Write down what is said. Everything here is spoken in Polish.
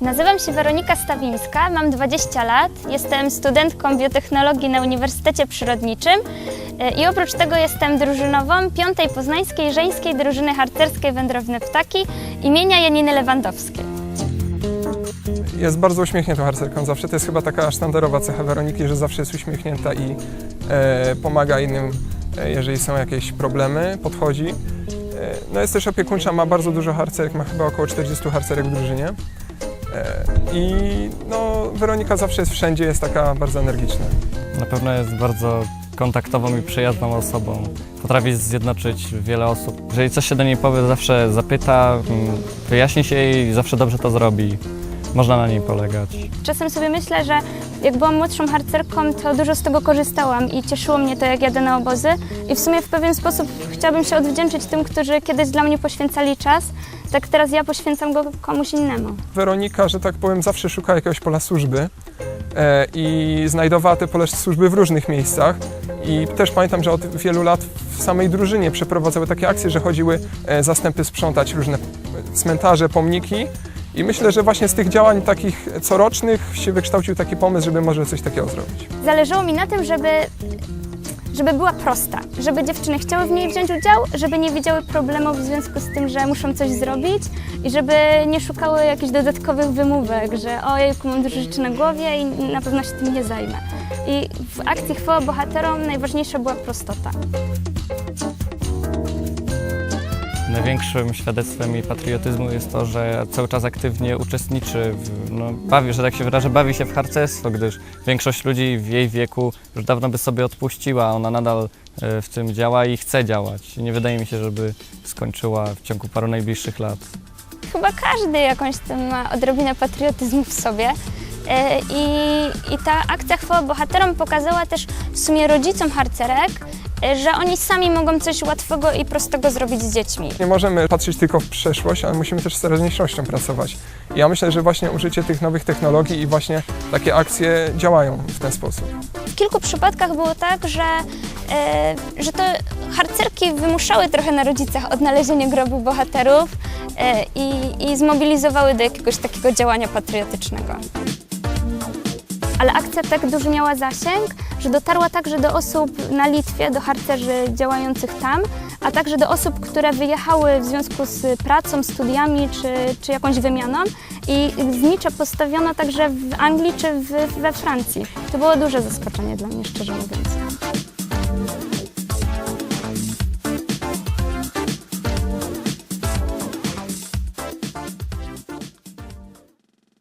Nazywam się Weronika Stawińska, mam 20 lat, jestem studentką biotechnologii na Uniwersytecie Przyrodniczym e, i oprócz tego jestem drużynową 5. Poznańskiej Żeńskiej Drużyny Harcerskiej Wędrowne Ptaki imienia Janiny Lewandowskiej. Jest bardzo uśmiechniętą harcerką zawsze. To jest chyba taka sztandarowa cecha Weroniki, że zawsze jest uśmiechnięta i e, pomaga innym, e, jeżeli są jakieś problemy, podchodzi. E, no jest też opiekuńcza, ma bardzo dużo harcerek, ma chyba około 40 harcerek w drużynie. E, I no, Weronika zawsze jest wszędzie, jest taka bardzo energiczna. Na pewno jest bardzo kontaktową i przyjazną osobą. Potrafi zjednoczyć wiele osób. Jeżeli coś się do niej powie, zawsze zapyta, mm, wyjaśni się i zawsze dobrze to zrobi. Można na niej polegać. Czasem sobie myślę, że jak byłam młodszą harcerką, to dużo z tego korzystałam i cieszyło mnie to, jak jadę na obozy. I w sumie w pewien sposób chciałabym się odwdzięczyć tym, którzy kiedyś dla mnie poświęcali czas, tak teraz ja poświęcam go komuś innemu. Weronika, że tak powiem, zawsze szuka jakiegoś pola służby e, i znajdowała te pole służby w różnych miejscach. I też pamiętam, że od wielu lat w samej drużynie przeprowadzały takie akcje, że chodziły e, zastępy sprzątać różne cmentarze, pomniki. I myślę, że właśnie z tych działań takich corocznych się wykształcił taki pomysł, żeby może coś takiego zrobić. Zależało mi na tym, żeby, żeby była prosta, żeby dziewczyny chciały w niej wziąć udział, żeby nie widziały problemów w związku z tym, że muszą coś zrobić i żeby nie szukały jakichś dodatkowych wymówek, że ojejku, mam dużo rzeczy na głowie i na pewno się tym nie zajmę. I w akcji chwała bohaterom najważniejsza była prostota. Największym świadectwem jej patriotyzmu jest to, że cały czas aktywnie uczestniczy, w, no, bawi, że tak się wyrażę, bawi się w harcerstwo, gdyż większość ludzi w jej wieku już dawno by sobie odpuściła, ona nadal e, w tym działa i chce działać. Nie wydaje mi się, żeby skończyła w ciągu paru najbliższych lat. Chyba każdy jakąś tam ma odrobinę patriotyzmu w sobie. E, I, I ta akcja chwała bohaterom pokazała też w sumie rodzicom harcerek, że oni sami mogą coś łatwego i prostego zrobić z dziećmi. Nie możemy patrzeć tylko w przeszłość, ale musimy też z teraźniejszością pracować. I ja myślę, że właśnie użycie tych nowych technologii i właśnie takie akcje działają w ten sposób. W kilku przypadkach było tak, że, e, że to harcerki wymuszały trochę na rodzicach odnalezienie grobu bohaterów e, i, i zmobilizowały do jakiegoś takiego działania patriotycznego. Ale akcja tak duży miała zasięg, że dotarła także do osób na Litwie, do harcerzy działających tam, a także do osób, które wyjechały w związku z pracą, studiami czy, czy jakąś wymianą i znicze postawiono także w Anglii czy w, we Francji. To było duże zaskoczenie dla mnie, szczerze mówiąc.